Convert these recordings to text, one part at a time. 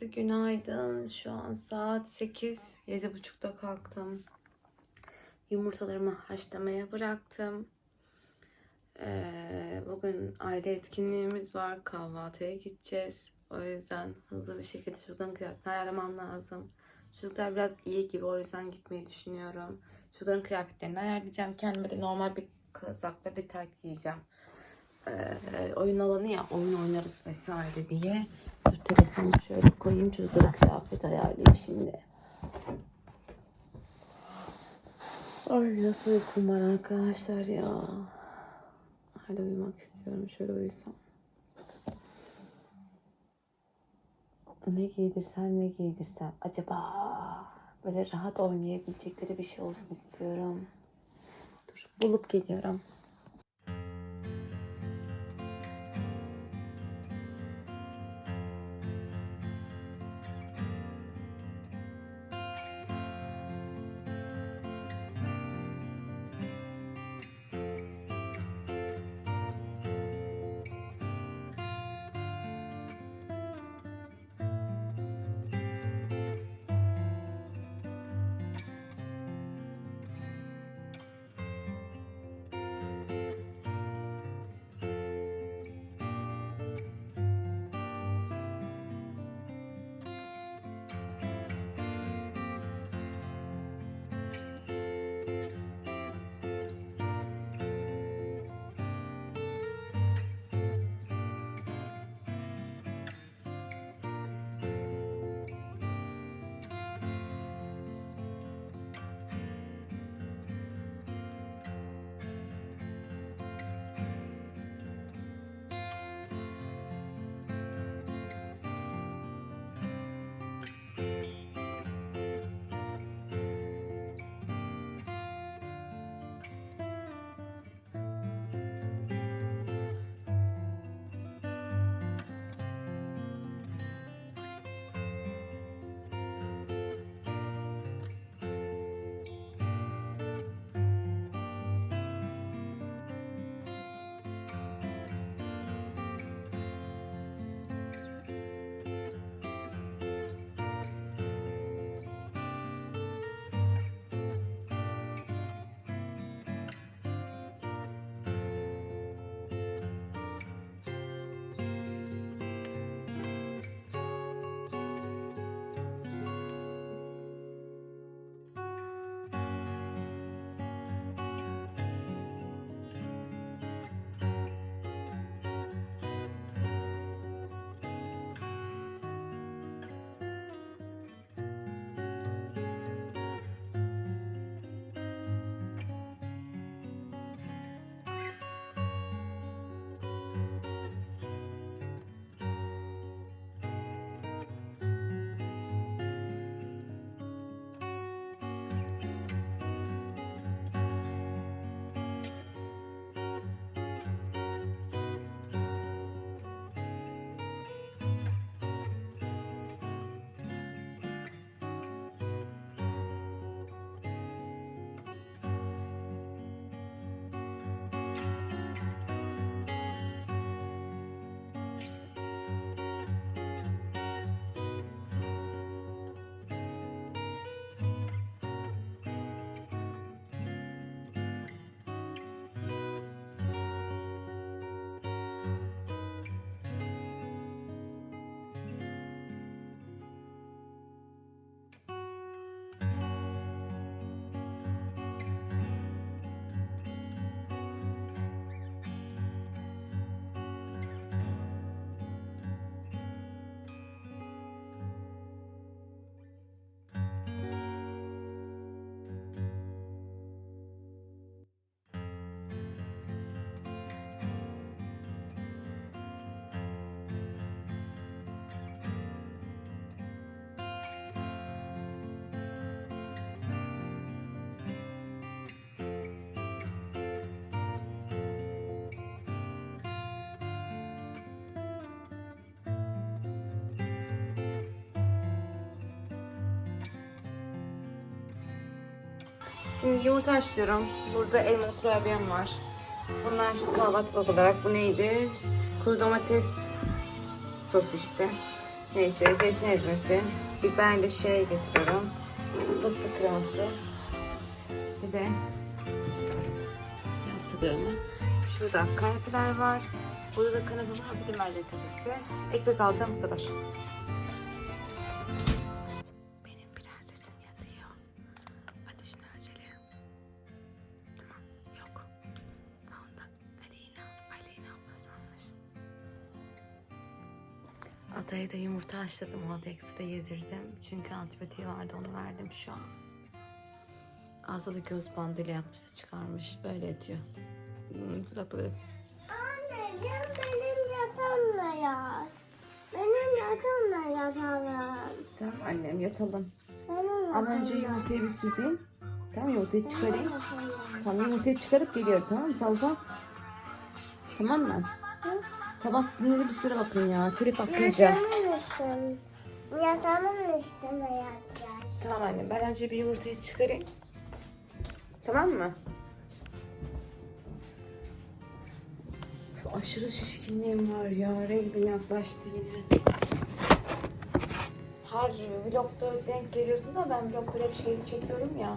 Herkese günaydın. Şu an saat 8. 7.30'da kalktım. Yumurtalarımı haşlamaya bıraktım. Ee, bugün aile etkinliğimiz var. Kahvaltıya gideceğiz. O yüzden hızlı bir şekilde çocukların kıyafetini ayarlamam lazım. Çocuklar biraz iyi gibi o yüzden gitmeyi düşünüyorum. Çocukların kıyafetlerini ayarlayacağım. Kendime de normal bir kazakla bir tayt giyeceğim. Ee, oyun alanı ya oyun oynarız vesaire diye. Dur telefonu şöyle koyayım çocuklara kıyafet ayarlayayım şimdi. Ay nasıl uykum var arkadaşlar ya. Hala uyumak istiyorum. Şöyle uyusam. Ne giydirsem ne giydirsem. Acaba böyle rahat oynayabilecekleri bir şey olsun istiyorum. Dur bulup geliyorum. Şimdi yumurta haşlıyorum. Burada elmalı kurabiyem var. Bunlar kahvaltılık olarak bu neydi? Kuru domates sos işte. Neyse zeytin ezmesi. Biberli şey getiriyorum. Fıstık kreması. Bir de yaptığımı. Şurada kanepeler var. Burada da kanepe var. Bir de köftesi. Ekmek alacağım bu kadar. Yumurta haşladım. Ona da ekstra yedirdim. Çünkü antibiyotiği vardı. Onu verdim şu an. Ağzı da göz bandıyla yapmış da çıkarmış. Böyle yatıyor. Hmm, uzakta böyle. Anneciğim benim yatağımla yat. Benim yatağımla yatalım. Tamam annem yatalım. Benim Ama önce yumurtayı bir süzeyim. Tamam yumurtayı çıkarayım. Tamam yumurtayı çıkarıp geliyorum tamam mı? Sen uzan. Tamam mı? Sabah bir süre bakın ya. Trip bakınca. Üstüne. Yatağımın üstüne yatacağız. Tamam annem ben önce bir yumurtayı çıkarayım. Tamam mı? Şu aşırı şişkinliğim var ya. Rengim yaklaştı yine. Her vlogda denk geliyorsunuz ama ben vlogları hep şeyli çekiyorum ya.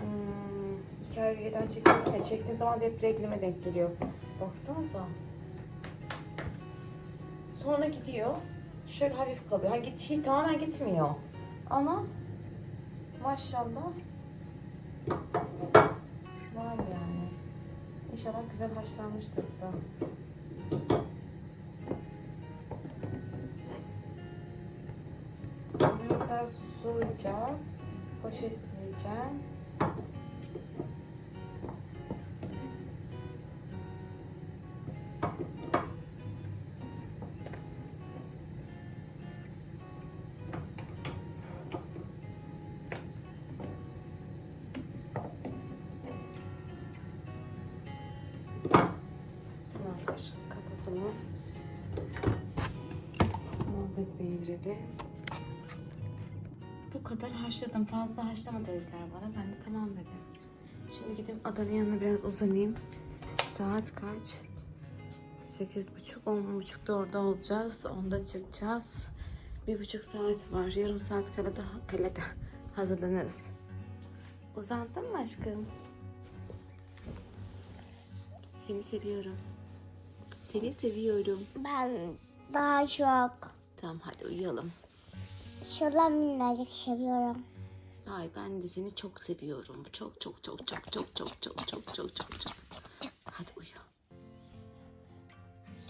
Hmm, hikayeden çekiyorum ya. Çektiğim zaman da hep reglime denk geliyor. Baksanıza. Sonra gidiyor. Şöyle hafif kalıyor. Ha, git, hiç, tamamen gitmiyor. Ama maşallah var yani. İnşallah güzel haşlanmıştır da. Yumurtalar soğuyacak. Poşetleyeceğim. Muhabbet değilceli. Bu kadar haşladım. Fazla haşlama dediler bana. Ben de tamam dedim. Şimdi gidip adanın yanına biraz uzanayım. Saat kaç? Sekiz buçuk, on buçukta orada olacağız. Onda çıkacağız. Bir buçuk saat var. Yarım saat kalede, kalede hazırlanırız. Uzandın mı aşkım? Seni seviyorum. Seni seviyorum. Ben daha çok Tamam hadi uyuyalım. şurada minnacık seviyorum. Ay ben de seni çok seviyorum. Çok çok çok çok çok çok çok çok çok çok çok. Hadi uyu.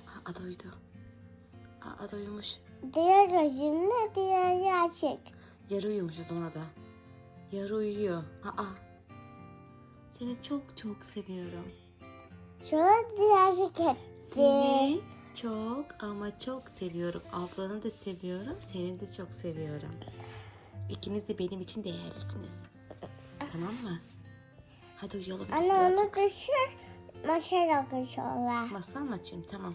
Ha, Ada uyudu. Ha, Ada uyumuş. Diğer gözümle diğer açık. Yarı uyumuş o zaman Ada. Yarı uyuyor. Aa. Seni çok çok seviyorum. Şurada birazcık etti. Seni çok ama çok seviyorum. Ablanı da seviyorum. Seni de çok seviyorum. İkiniz de benim için değerlisiniz. Tamam mı? Hadi uyuyalım Anne onu düşür. Masal okuşuyorlar. Masal mı açayım? Tamam.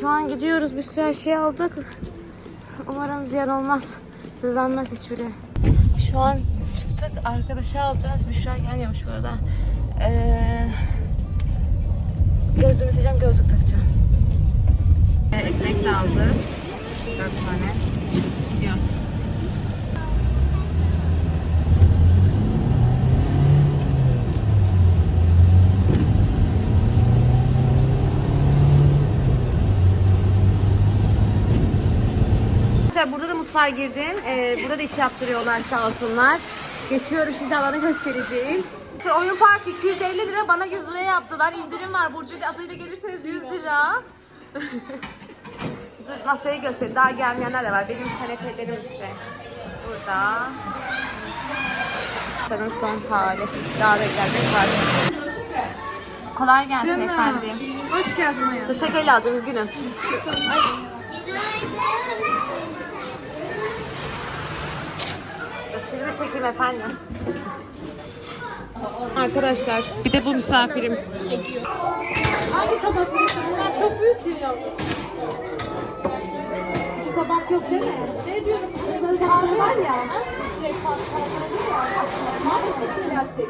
Şu an gidiyoruz. Bir sürü her şey aldık. Umarım ziyan olmaz. Sızlanmaz hiçbiri. Şu an çıktık. Arkadaşı alacağız. Büşra gelmiyormuş bu arada. Ee, gözlüğümü sileceğim. Gözlük takacağım. Ekmek de aldık. Dört tane. Gidiyoruz. Arkadaşlar mutfağa girdim. Ee, burada da iş yaptırıyorlar sağ olsunlar. Geçiyorum şimdi alanı göstereceğim. İşte oyun parkı 250 lira bana 100 liraya yaptılar. İndirim var. Burcu adıyla gelirseniz 100 lira. Dur masayı göstereyim. Daha gelmeyenler de var. Benim kanepelerim işte. Burada. Sanırım son hali. Daha da gelmek var. Kolay gelsin efendim. Hoş geldin hayatım. Dur tek el alacağım üzgünüm. Sizi de çekeyim efendim. Arkadaşlar bir de bu misafirim. Çekiyor. Hangi tabak Bunlar çok büyük ya. Şu tabak yok değil mi? Şey diyorum, böyle kahve var ya. Şey, kahve var ya. Maalesef plastik.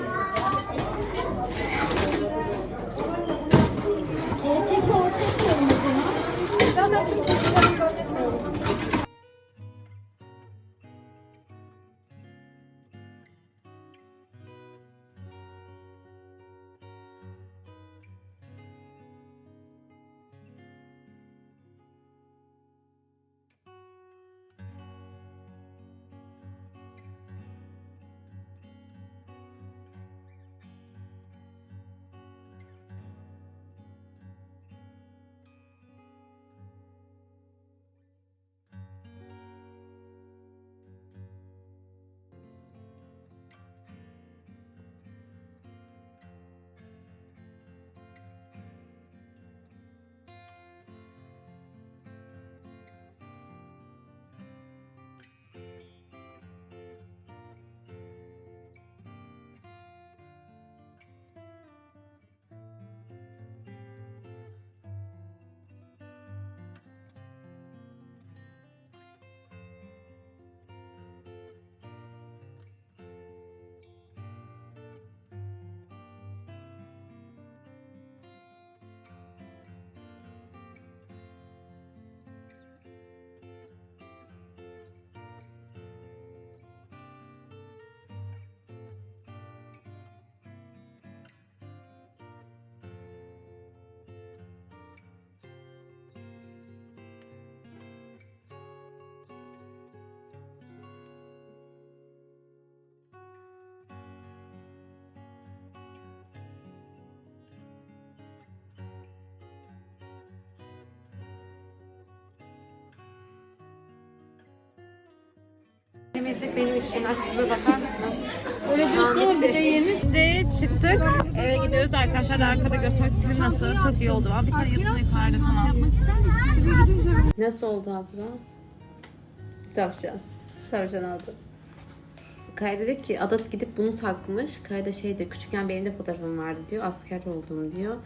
Temizlik benim işim. Açıklığa bakar mısınız? Öyle diyorsun ama bir de yeni. Şimdi çıktık. Eve gidiyoruz arkadaşlar. Da arkada göstermek tipim nasıl? Çok iyi oldu. Abi bir tane yazın yukarıda tamam. Nasıl oldu Azra? Tavşan. Tavşan aldı. Kaya dedi ki Adat gidip bunu takmış. Kaya da şey diyor küçükken benim de fotoğrafım vardı diyor. Asker oldum diyor.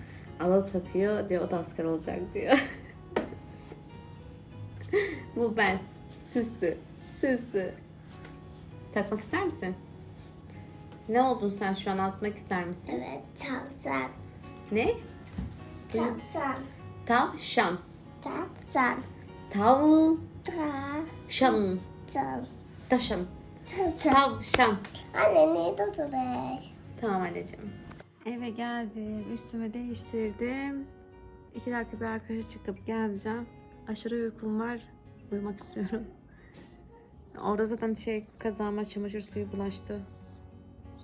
Adat takıyor diyor o da asker olacak diyor. Bu ben. Süslü. Süslü. Takmak ister misin? Ne oldun sen şu an atmak ister misin? Evet tavşan. Ne? Tavşan. Tavşan. Tavşan. Tavşan. Tavşan. Tavşan. Tavşan. Anne ne oldu be? Tamam anneciğim. Eve geldim. Üstümü değiştirdim. İki dakika bir arkadaşa çıkıp geleceğim. Aşırı uykum var. Uyumak istiyorum. Orada zaten şey kazağıma çamaşır suyu bulaştı.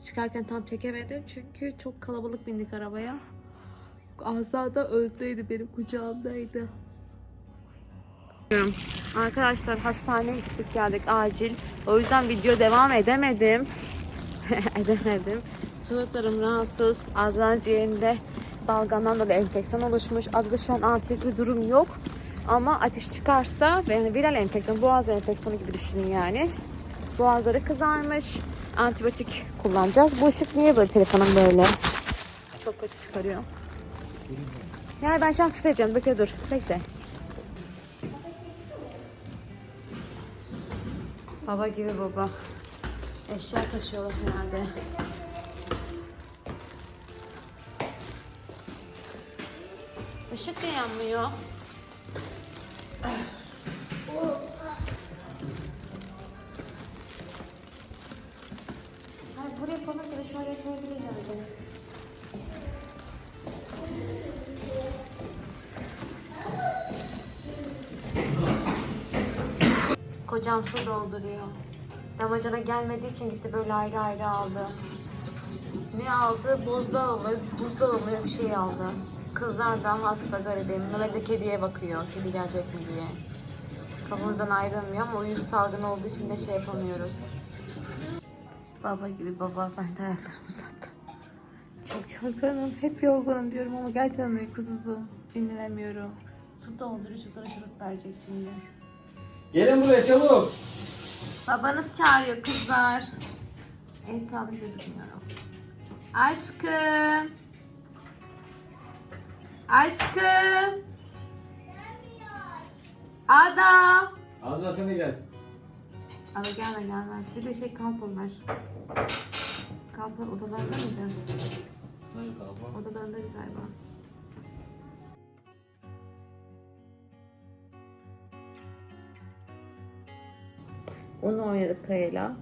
Çıkarken tam çekemedim çünkü çok kalabalık bindik arabaya. Azra da öldeydi benim kucağımdaydı. Arkadaşlar hastaneye gittik geldik acil. O yüzden video devam edemedim. edemedim. Çocuklarım rahatsız. Azra'nın ciğerinde balgamdan dolayı enfeksiyon oluşmuş. Adı şu an bir durum yok. Ama ateş çıkarsa ve yani viral enfeksiyon, boğaz enfeksiyonu gibi düşünün yani. Boğazları kızarmış. Antibiyotik kullanacağız. Bu ışık niye böyle telefonum böyle? Çok kötü çıkarıyor. Yani ben şu an edeceğim. Bekle dur. Bekle. Baba gibi baba. Eşya taşıyorlar herhalde. Işık da yanmıyor. Kocam su dolduruyor. Damacana gelmediği için gitti böyle ayrı ayrı aldı. Ne aldı? Buzdolabı mı, buzdolabı mı bir şey aldı. Kızlar da hasta garibim. Mehmet de kediye bakıyor. Kedi gelecek mi diye. Kafamızdan ayrılmıyor ama uyuz salgını olduğu için de şey yapamıyoruz. Baba gibi baba. Ben de ayaklarımı uzattım. Çok yorgunum. Hep yorgunum diyorum ama gerçekten uykusuzum. Dinlenemiyorum. Su dolduruyor. Çocuklara şurup verecek şimdi. Gelin buraya çabuk. Babanız çağırıyor kızlar. El sağlık gözükmüyor. Aşkım. Aşkım. Ada. Azra sen de gel. Ada gelme gelmez. Bir de şey kalpon var. Kalpon odalarda mıydı? Hayır kalma. Odalarındaydı galiba. Onu oynadık Kaya'yla.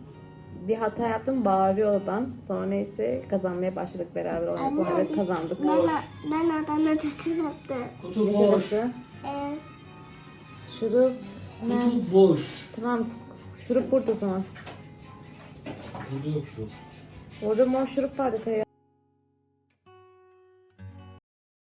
Bir hata yaptım bağırıyor oradan. Sonra ise kazanmaya başladık beraber oynadık. Oynadık biz- kazandık. Ben, ben adana takım yaptım. Kutu boş. Ee, Şurup. Ne? Kutu boş. Tamam. Şurup burada o zaman. Burada yok şu. Orada mor şurup vardı Kaya.